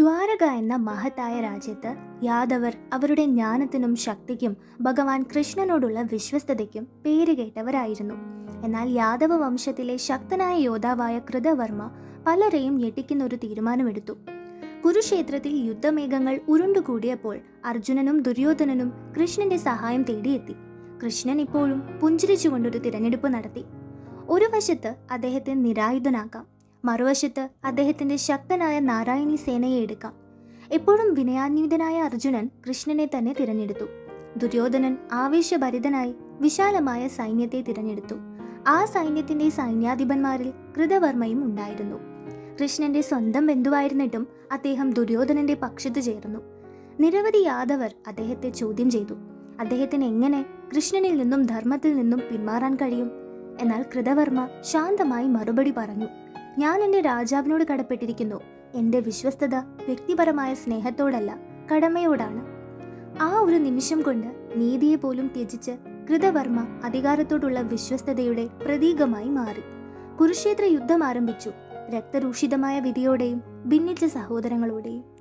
ദ്വാരക എന്ന മഹത്തായ രാജ്യത്ത് യാദവർ അവരുടെ ജ്ഞാനത്തിനും ശക്തിക്കും ഭഗവാൻ കൃഷ്ണനോടുള്ള വിശ്വസ്തതയ്ക്കും പേരുകേട്ടവരായിരുന്നു എന്നാൽ യാദവ വംശത്തിലെ ശക്തനായ യോദ്ധാവായ കൃതവർമ്മ പലരെയും ഞെട്ടിക്കുന്ന ഒരു തീരുമാനമെടുത്തു. കുരുക്ഷേത്രത്തിൽ യുദ്ധമേഘങ്ങൾ ഉരുണ്ടുകൂടിയപ്പോൾ അർജുനനും ദുര്യോധനനും കൃഷ്ണന്റെ സഹായം തേടിയെത്തി. കൃഷ്ണൻ ഇപ്പോഴും പുഞ്ചിരിച്ചുകൊണ്ടൊരു തിരഞ്ഞെടുപ്പ് നടത്തി. ഒരു വശത്ത് അദ്ദേഹത്തെ നിരായുധനാക്കാം മറുവശത്ത് അദ്ദേഹത്തിന്റെ ശക്തനായ നാരായണി സേനയെ എടുക്കാം. എപ്പോഴും വിനയാന്വിതനായ അർജുനൻ കൃഷ്ണനെ തന്നെ തിരഞ്ഞെടുത്തു. ദുര്യോധനൻ ആവേശഭരിതനായി വിശാലമായ സൈന്യത്തെ തിരഞ്ഞെടുത്തു. ആ സൈന്യത്തിന്റെ സൈന്യാധിപന്മാരിൽ കൃതവർമ്മയും ഉണ്ടായിരുന്നു. കൃഷ്ണന്റെ സ്വന്തം ബന്ധുവായിരുന്നിട്ടും അദ്ദേഹം ദുര്യോധനന്റെ പക്ഷത്ത് ചേർന്നു. നിരവധി യാദവർ അദ്ദേഹത്തെ ചോദ്യം ചെയ്തു. അദ്ദേഹത്തിന് എങ്ങനെ കൃഷ്ണനിൽ നിന്നും ധർമ്മത്തിൽ നിന്നും പിന്മാറാൻ കഴിയും? എന്നാൽ കൃതവർമ്മ ശാന്തമായി മറുപടി പറഞ്ഞു. ഞാൻ എന്റെ രാജാവിനോട് കടപ്പെട്ടിരിക്കുന്നു. എന്റെ വിശ്വസ്തത വ്യക്തിപരമായ സ്നേഹത്തോടല്ല കടമയോടാണ്. ആ ഒരു നിമിഷം കൊണ്ട് നീതിയെ പോലും ത്യജിച്ച് കൃതവർമ്മ അധികാരത്തോടുള്ള വിശ്വസ്തതയുടെ പ്രതീകമായി മാറി. കുരുക്ഷേത്ര യുദ്ധം ആരംഭിച്ചു. രക്തരൂഷിതമായ വിധിയോടെയും ഭിന്നിച്ച സഹോദരങ്ങളോടെയും.